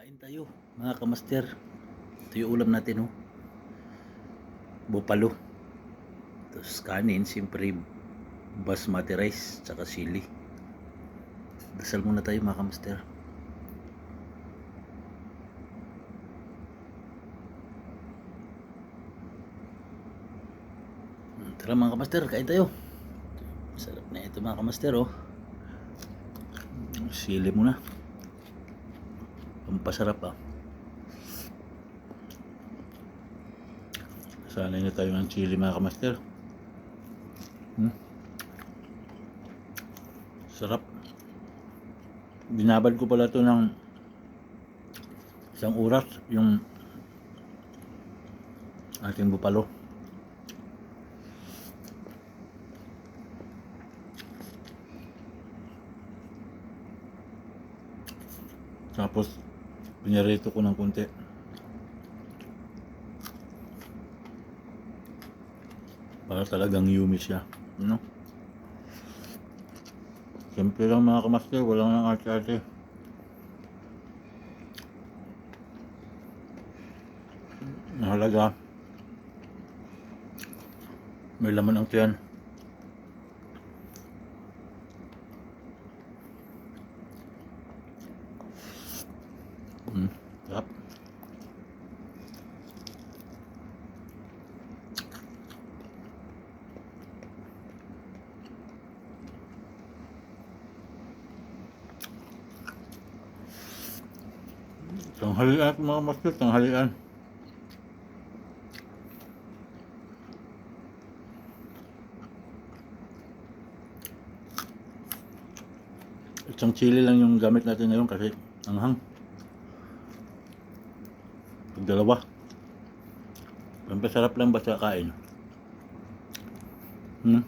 Kain tayo, mga kamaster. Ito yung ulam natin, oh. Bupalo. Tapos kanin, siyempre, basmati rice, tsaka sili. Dasal muna tayo, mga kamaster. Tara mga kamaster, kain tayo. Sarap na ito mga kamaster, oh. Sili muna. Pampasarap ah. Sanay na tayo ng chili mga kamaster. Hmm? Sarap. Binabad ko pala to ng isang oras yung ating bupalo. Tapos, pinarito ko ng konti. Para talagang yummy siya. Ano? Siyempre lang mga kamaster, walang nang arte-arte. Mahalaga. May laman ang tiyan. Hmm, sarap. Tanghalian mga master, tanghalian. Isang chili lang yung gamit natin ngayon kasi anghang. Pag dalawa. Pampasarap lang basta kain. Hmm?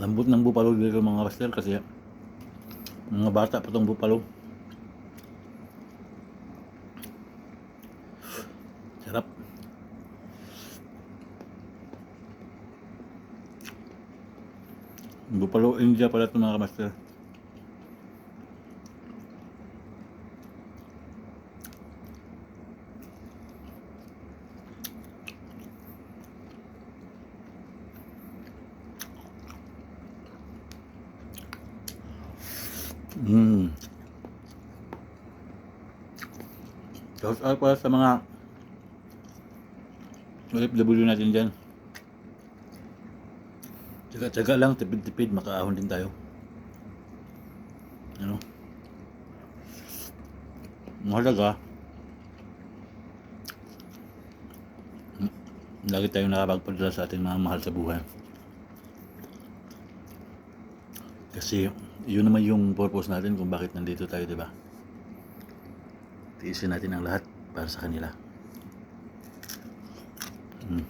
Lambot ng bupalo dito mga master kasi mga bata pa tong bupalo. Sarap. Bupalo India pala ito mga kamaster. Mm. Shout out pala sa mga OFW natin dyan. Tsaga-tsaga lang, tipid-tipid, makaahon din tayo. Ano? Mahalaga. Lagi tayong nakapagpadala sa ating mga mahal sa buhay. Kasi yun naman yung purpose natin kung bakit nandito tayo, di ba? Tiisin natin ang lahat para sa kanila. Hmm.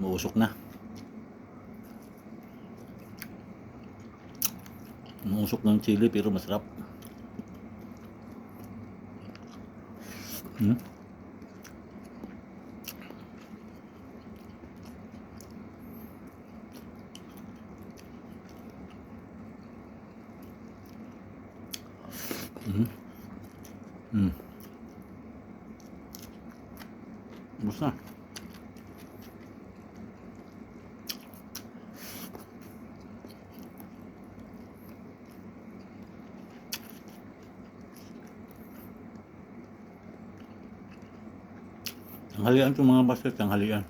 Mausok na. Mausok ng chili pero masarap. Hmm? Hmm. Hmm. Ubus Tanghalian itong mga basket, tanghalian.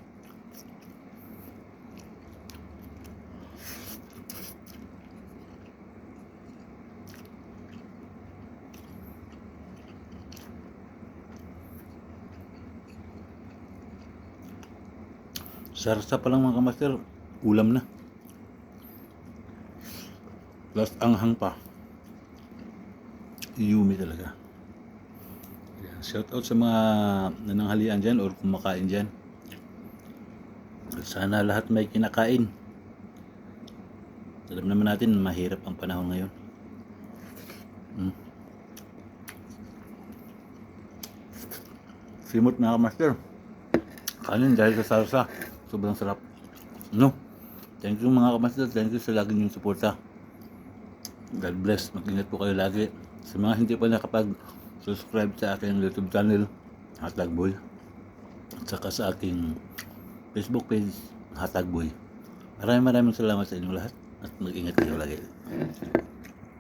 Sarsa pa lang mga kamaster, ulam na. Plus anghang pa. Yumi talaga. Shout out sa mga nananghalian dyan or kumakain dyan. Sana lahat may kinakain. Alam naman natin mahirap ang panahon ngayon. Hmm. Simot mga kamaster. Kanin dahil sa salsa. Sobrang sarap. No? Thank you mga kamaster. Thank you sa lagi niyong suporta. God bless. Mag-ingat po kayo lagi. Sa mga hindi pa nakapag-subscribe sa aking YouTube channel, Hatag Boy. At saka sa aking Facebook page, Hatag Boy. Maraming maraming salamat sa inyong lahat. At mag-ingat kayo lagi.